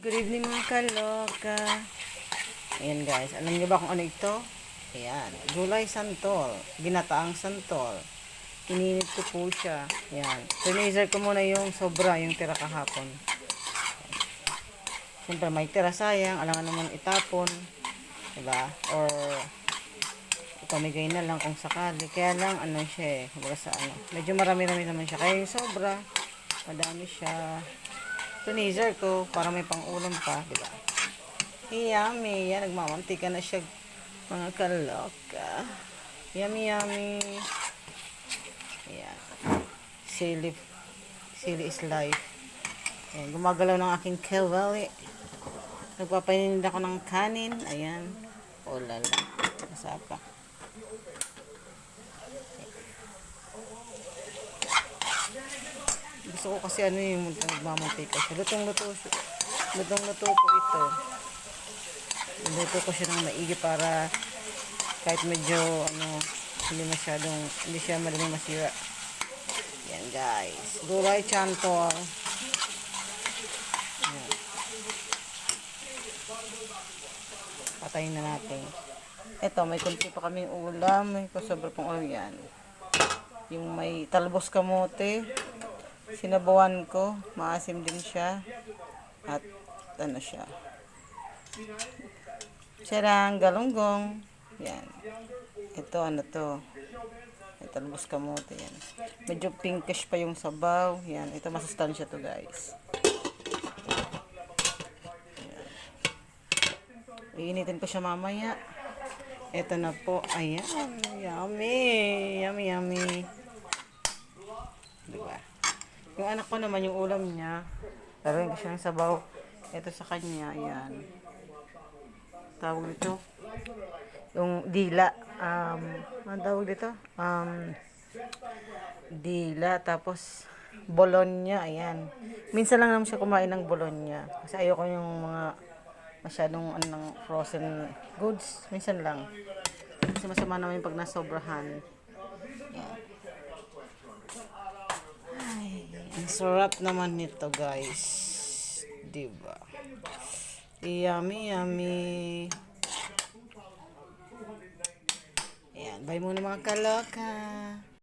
Good evening mga kaloka. Ayan guys, alam niyo ba kung ano ito? Ayan, gulay santol, ginataang santol. Ininit ko po siya. Ayan, freezer ko muna yung sobra, yung tira kahapon. Siyempre may tira sayang, alangan naman itapon. Diba? Or pamigay na lang kung sakali. Kaya lang, ano siya eh, kumbaga sa ano. Medyo marami-rami naman siya. Kaya yung sobra, madami siya. Freezer ko, para may pang-ulam pa, di ba? Yummy. Yan, nagmamantika na siya, mga kaloka. Yummy, yummy. Yan. Sili, sili is life. Ayan, gumagalaw ng aking kawali. Nagpapainin ako ng kanin. Ayan. O lala. Masapa. Gusto ko kasi ano yung nagmamantika siya. Lutong-luto. Lutong-luto po ito. Luto ko siya ng maigi para kahit medyo ano hindi masyadong hindi siya madaling masira. Yan guys. Gulay chantol. Yan. Patayin na natin. Ito, may kunti pa kaming ulam. May kasobra pang ulam yan. Yung may talbos kamote. Sinabawan ko. Maasim din siya. At ano siya. Sarang galunggong. Yan. Ito ano to. May talbos kamote yan. Medyo pinkish pa yung sabaw. Yan. Ito masustansya to guys. Iinitin ko siya mamaya. Ito na po. Ayan. Yummy. Yummy, yummy. Anak ko naman, yung ulam niya, laruin ko siya ng sabaw. Ito sa kanya, ayan. Tawag dito. Yung dila. Um, ano tawag dito? Um, dila. Tapos, bologna, ayan. Minsan lang naman siya kumain ng bologna. Kasi ayoko yung mga masyadong ano, ng frozen goods. Minsan lang. Kasi masama naman yung pag nasobrahan. Yan. Ay, ang sarap naman nito guys. Diba? Yummy, yummy. Ayan, bye muna mga kaloka.